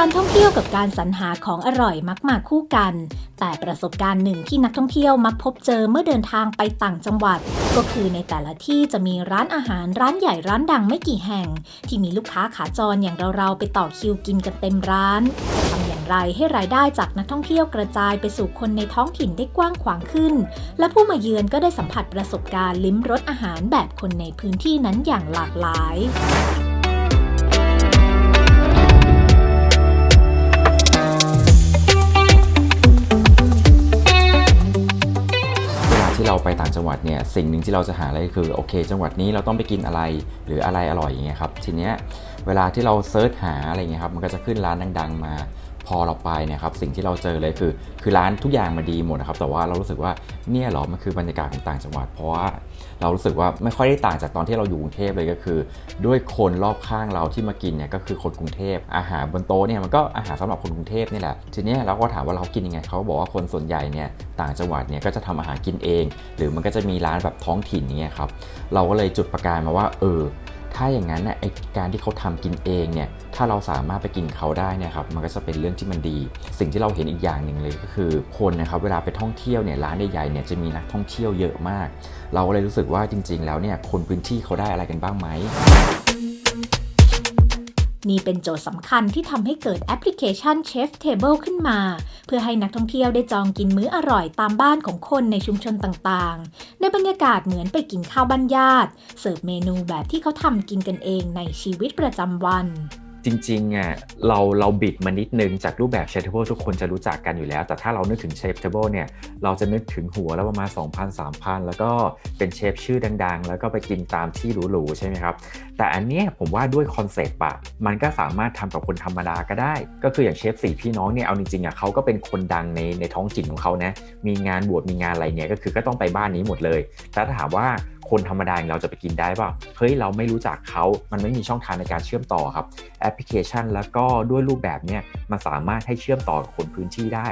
การท่องเที่ยวกับการสรรหาของอร่อยมักมาคู่กัน แต่ประสบการณ์หนึ่งที่นักท่องเที่ยวมักพบเจอเมื่อเดินทางไปต่างจังหวัด ก็คือในแต่ละที่จะมีร้านอาหารร้านใหญ่ร้านดังไม่กี่แห่ง ที่มีลูกค้าขาจรอย่างเราๆไปต่อคิวกินกันเต็มร้านทำอย่างไรให้รายได้จากนักท่องเที่ยวกระจายไปสู่คนในท้องถิ่นได้กว้างขวางขึ้น และผู้มาเยือนก็ได้สัมผัสประสบการณ์ลิ้มรสอาหารแบบคนในพื้นที่นั้นอย่างหลากหลาย ที่เราไปต่างจังหวัดเนี่ยสิ่งหนึ่งที่เราจะหาอะไรคือโอเค จังหวัดนี้เราต้องไปกินอะไรหรืออะไรอร่อยอย่างเงี้ยครับทีเนี้ย เวลาที่เราเซิร์ชหาอะไรเงี้ยครับมันก็จะขึ้นร้านดัง ๆ มาพอเราไปเนี่ยครับสิ่งที่เราเจอเลยคือ คือร้านทุกอย่างมาดีหมดนะครับแต่ว่าเรารู้สึกว่าเนี่ยเหรอมันคือบรรยากาศของต่างจังหวัด เพราะว่าเรารู้สึกว่าไม่ค่อยได้ต่างจากตอนที่เราอยู่กรุงเทพเลยก็คือ ด้วยคนรอบข้างเราที่มากินเนี่ยก็คือคนกรุงเทพอาหารบนโต๊ะเนี่ยมันก็อาหารสำหรับคนกรุงเทพนี่แหละทีนี้เราก็ถามว่าเรากินยังไงเขาบอกว่าคนส่วนใหญ่เนี่ยต่างจังหวัดเนี่ยก็จะทำอาหารกินเอง หรือมันก็จะมีร้านแบบท้องถิ่นอย่างเงี้ยครับเราก็เลยจุดประกายมาว่าเออ ถ้าอย่างนั้นน่ะไอการที่เขาทำกินเองเนี่ย ถ้าเราสามารถไปกินเขาได้นะครับ มันก็จะเป็นเรื่องที่มันดี สิ่งที่เราเห็นอีกอย่างหนึ่งเลยก็คือคนนะครับเวลาไปท่องเที่ยวเนี่ยร้านใหญ่ๆเนี่ยจะมีนักท่องเที่ยวเยอะมาก เราก็เลยรู้สึกว่าจริง ๆ แล้วเนี่ยคนพื้นที่เขาได้อะไรกันบ้างไหม นี่เป็นโจทย์สำคัญที่ทำให้เกิดแอปพลิเคชัน Chef Table ขึ้นมา เพื่อให้นักท่องเที่ยวได้จองกินมื้ออร่อยตามบ้านของคนในชุมชนต่างๆ ในบรรยากาศเหมือนไปกินข้าวบ้านญาติ เสิร์ฟเมนูแบบที่เขาทำกินกันเองในชีวิตประจำวัน จริงๆอะเราเราบิดมานิดนึงจากรูปแบบเชฟเทเบิลทุกคนจะรู้จักกันอยู่แล้ว แต่ถ้าเรานึกถึงเชฟเทเบิลเนี่ยเราจะนึกถึงหัวแล้วประมาณ 2,000 3,000 แล้วก็เป็นเชฟชื่อดัง ๆ แล้วก็ไปกินตามที่หรูๆใช่ไหมครับ แต่อันเนี้ยผมว่าด้วยคอนเซปต์อะมันก็สามารถทำกับคนธรรมดาก็ได้ ก็คืออย่างเชฟสี่พี่น้องเนี่ยเอาจริงๆอะเขาก็เป็นคนดังในในท้องถิ่นของเขานะมีงานบวชมีงานอะไรเนี่ยก็คือก็ต้องไปบ้านนี้หมดเลยแต่ถ้าถามว่าคนธรรมดาเราจะไปกินได้ป่าเฮ้ยเราไม่รู้จักเขามันไม่มีช่องทางในการเชื่อมต่อครับแอปพลิเคชัน แล้วก็ด้วยรูปแบบเนี่ยมันสามารถให้เชื่อมต่อกับคนพื้นที่ได้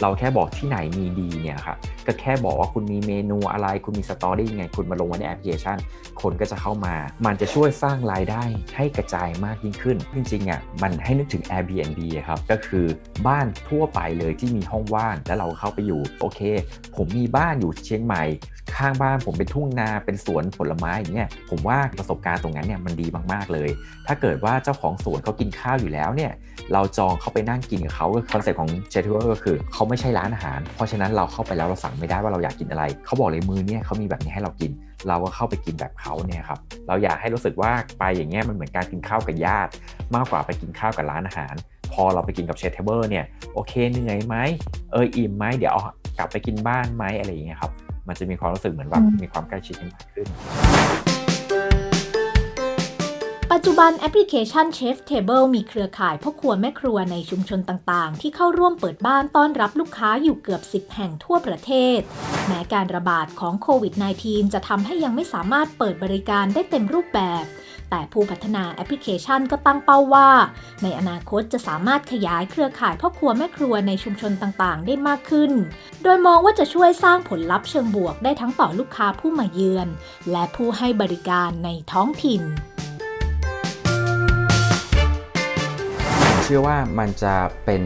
เราแค่บอกที่ไหนมีดีเนี่ยครับก็แค่บอกว่าคุณมีเมนูอะไร คุณมีสตอรี่ยังไง คุณมาลงไว้ในแอปพลิเคชัน คนก็จะเข้ามา มันจะช่วยสร้างรายได้ให้กระจายมากยิ่งขึ้น จริงๆอะมันให้นึกถึง Airbnb ครับก็คือบ้านทั่วไปเลยที่มีห้องว่างแล้วเราเข้าไปอยู่โอเค ผมมีบ้านอยู่เชียงใหม่ ข้างบ้านผมเป็นทุ่งนาเป็นสวนผลไม้อย่างเงี้ยผมว่าประสบการณ์ตรงนั้นเนี่ยมันดีมากๆเลย ถ้าเกิดว่าเจ้าของสวนเขากินข้าวอยู่แล้วเนี่ยเราจองเขาไปนั่งกินกับเขาคอนเซ็ปต์ของเชฟทูก็คือเขาไม่ใช่ร้านอาหาร เพราะฉะนั้นเราเข้าไปแล้วเราสั่งไม่ได้ว่าเราอยากกินอะไร เขาบอกเลยมือเนี่ยเขามีแบบนี้ให้เรากิน เราก็เข้าไปกินแบบเขาเนี่ยครับเราอยากให้รู้สึกว่าไปอย่างเงี้ยมันเหมือนการกินข้าวกับญาติ มากกว่าไปกินข้าวกับร้านอาหาร พอเราไปกินกับเชฟเทเบิลเนี่ยโอเคเหนื่อยไหมเอออิ่มไหมเดี๋ยวเอากลับไปกินบ้านไหมอะไรอย่างเงี้ยครับมันจะมีความรู้สึกเหมือนแบบมีความใกล้ชิดกันมากขึ้น ปัจจุบันแอปพลิเคชัน Chef Table มีเครือข่ายพ่อครัวแม่ครัวในชุมชนต่างๆ ที่เข้าร่วมเปิดบ้านต้อนรับลูกค้าอยู่เกือบ 10 แห่งทั่วประเทศ แม้การระบาดของโควิด -19 จะทำให้ยังไม่สามารถเปิดบริการได้เต็มรูปแบบ แต่ผู้พัฒนาแอปพลิเคชันก็ตั้งเป้าว่า ในอนาคตจะสามารถขยายเครือข่ายพ่อครัวแม่ครัวในชุมชนต่างๆ ได้มากขึ้น โดยมองว่าจะช่วยสร้างผลลัพธ์เชิงบวกได้ทั้งต่อลูกค้าผู้มาเยือน และผู้ให้บริการในท้องถิ่น ชื่อว่ามันจะเป็น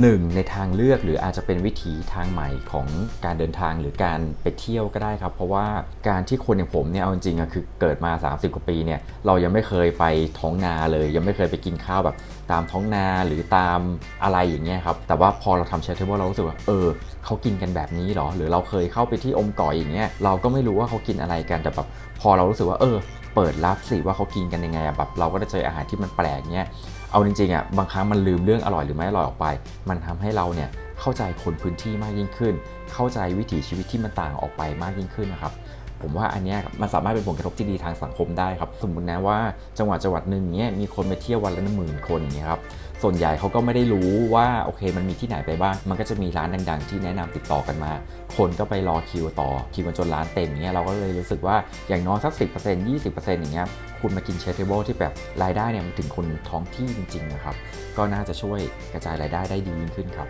หนึ่งในทางเลือก หรืออาจจะเป็นวิถีทางใหม่ของการเดินทางหรือการไปเที่ยวก็ได้ครับ เพราะว่าการที่คนอย่างผมเนี่ยเอาจริงๆอะคือเกิดมา 30 กว่าปีเนี่ยเรายังไม่เคยไปท้องนาเลย ยังไม่เคยไปกินข้าวแบบตามท้องนาหรือตามอะไรอย่างเงี้ยครับ แต่ว่าพอเราทำเชฟเทเบิลเรารู้สึกว่าเออเขากินกันแบบนี้เหรอ หรือเราเคยเข้าไปที่อมก่อยอย่างเงี้ยเราก็ไม่รู้ว่าเขากินอะไรกันแต่แบบพอเรารู้สึกว่าเออ เปิดรับสิว่าเขากินกันยังไงอะแบบเราก็ได้เจออาหารที่มันแปลกเนี้ยเอาจริงๆอะบางครั้งมันลืมเรื่องอร่อยหรือไม่อร่อยออกไป มันทำให้เราเนี่ยเข้าใจคนพื้นที่มากยิ่งขึ้น เข้าใจวิถีชีวิตที่มันต่างออกไปมากยิ่งขึ้นนะครับ ผมว่าอันนี้มันสามารถเป็นผลกระทบที่ดีทางสังคมได้ครับ สมมตินะว่าจังหวัดจังหวัดหนึ่งเนี้ยมีคนไปเที่ยววันละหมื่นคนอย่างเงี้ยครับส่วนใหญ่เขาก็ไม่ได้รู้ว่าโอเคมันมีที่ไหนไปบ้าง มันก็จะมีร้านดัง ๆ ที่แนะนำติดต่อกันมา คนก็ไปรอคิวต่อคิวจนร้านเต็มเงี้ยเราก็เลยรู้สึกว่าอย่างน้อยสัก 10% 20%อย่างเงี้ยคุณมากินเชฟเทเบิลที่แบบรายได้เนี่ยมันถึงคนท้องที่จริงๆนะครับก็น่าจะช่วยกระจายรายได้ได้ดียิ่งขึ้นครับ